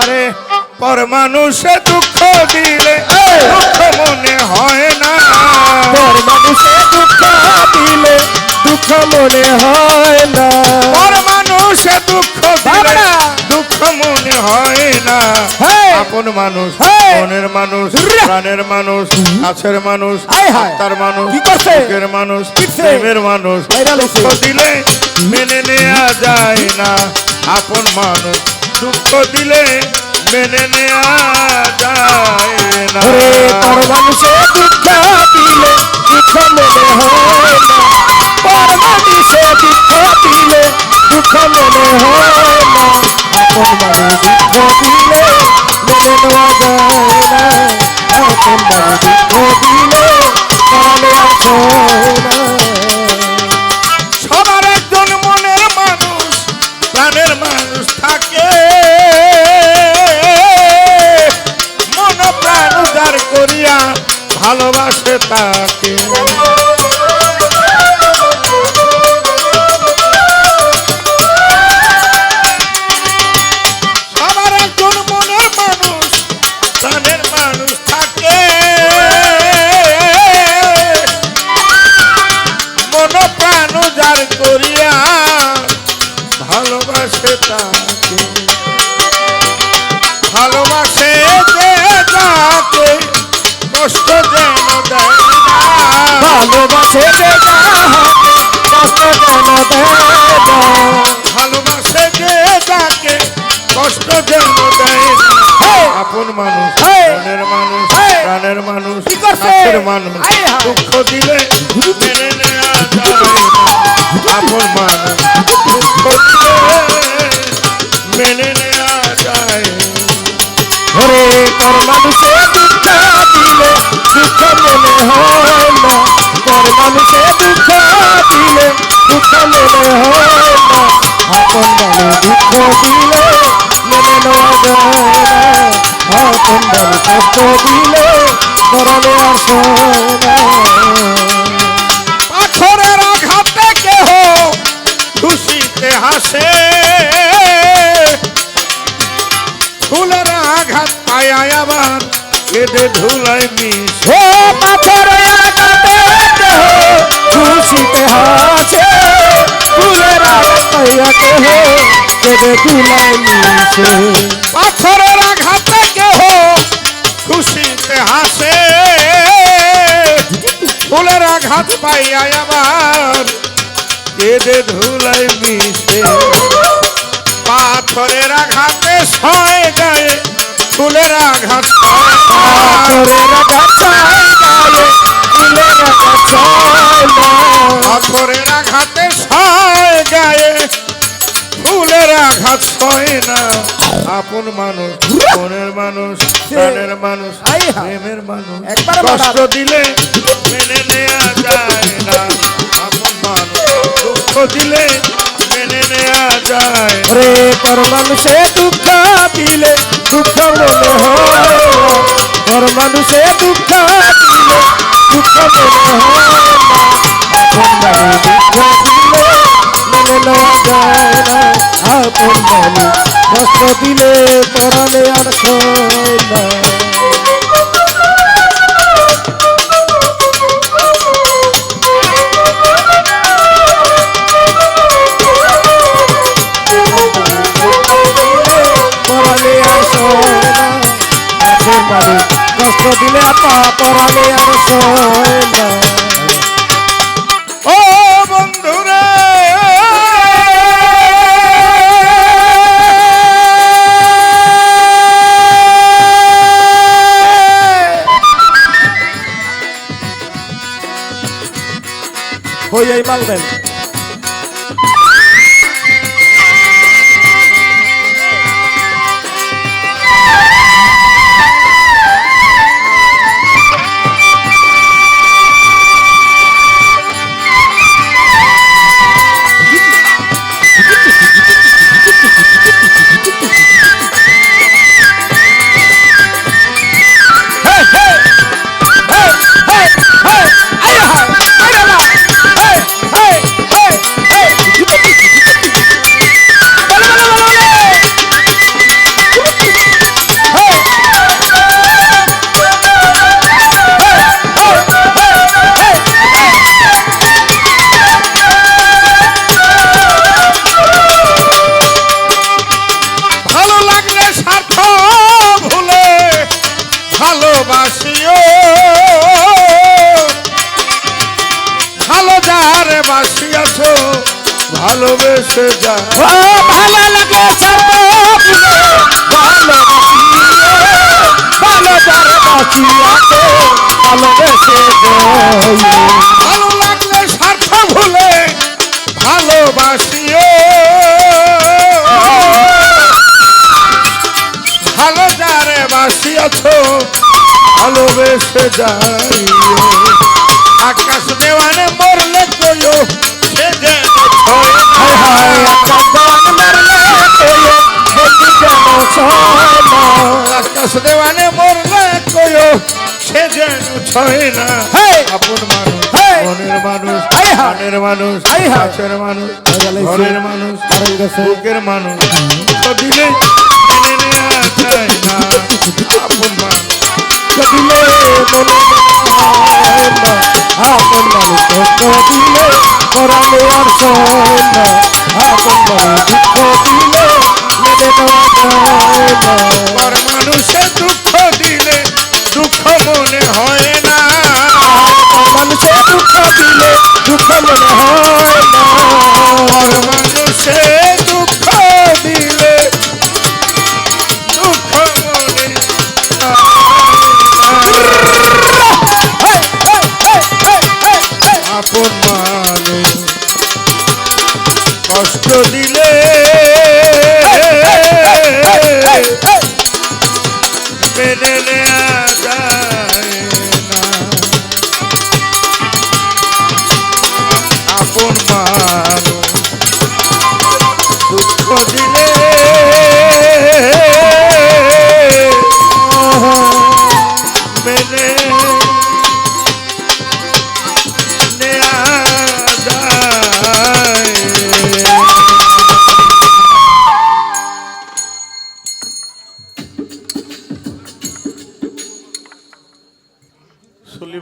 আরে পর মানুষে দুঃখ দিলে দুঃখ মনে হয় না পর মানুষে দুঃখ দিলে দুঃখ মনে হয় না পর মানুষে দুঃখ দিলে দুঃখ মনে হয় না! আপন মানুষ মনের মানুষ! প্রাণের মানুষ কাছের মানুষ! তার মানুষ কি করছে? মানুষ? প্রেমের মানুষ দুঃখ দিলে মেনে নেওয়া যায় না আপন মানুষ দুঃখ দিলে মেনে নেওয়া যায় না। ওরে পর দুঃখ ভালোবাসে তাকে। ভালোবাসে যে কষ্ট যেন দেয় ভালোবাসে যে যাকে কষ্ট যেন দেয়! আপন মানুষ! মনের মানুষ! প্রাণের মানুষ কাছের মানুষ! দুঃখ দিলে মেনে নেওয়া যায় আপন মানুষ মানুষ কষ্ট দিলে করালে আসে পাথরের আঘাতে কেহ খুশিতে হাসে। ফুলের আঘাত পায় আবার কেঁদে ধুলাই মিশ। ও পাথরে আঘাতে দেহ খুশিতে হাসে। ফুলের আঘাত পাইয়া কেহ কেঁদে তুলায় নিছে পাথরের আঘাত পাইয়া আবার কেঁদে ধুলাই মিশে পাথরের আঘাতে সয় গায়ে ফুলের আঘাত। পাথরের আপন মানুষ মনের মানুষ প্রাণের মানুষ। প্রেমের মানুষ। একবারে কষ্ট দিলে মেনে নেওয়া যায় না। আপন মানুষ দুঃখ দিলে মেনে নেওয়া যায় রে পর মানুষে দুঃখ দিলে দুঃখ মনে হয়। পর মানুষে দুঃখ দিলে দুঃখ মনে হয় আপন মানুষ দুঃখ দিলে মেনে নেওয়া যায় আপন মানুষ কষ্ট দিলে পরালে আর না। কষ্ট দিলে আপা পরালে আর না। হই এই ভালোবেসে যা। ও ভালো লাগে ভালো যারে বাঁচিয়াছে ভালোবেসে ভালো লাগলে স্বার্থ ভুলে ভালোবাসিও। ভালো যারে বাসিয়াছ ভালোবেসে যাইও। আকাশ আকাশ দেওয়ানে মরলে কইও সে যেন ছয় না! আপন মানুষ! মনের মানুষ! মনের মানুষ! কাছের মানুষ ঘরের মানুষ। বুকের মানুষ দিলে মেনে নেওয়া যায় না আপন মানুষ দিলে মনে আপন মানুষ দিলে করালে আর সয় আপন মানুষ দিলে নেওয়া যায় না পর দুঃখ দিলে দুঃখ মনে হয় না। মানুষের মানুষে দুঃখ দিলে দুঃখ মনে হয়। আপন মানুষ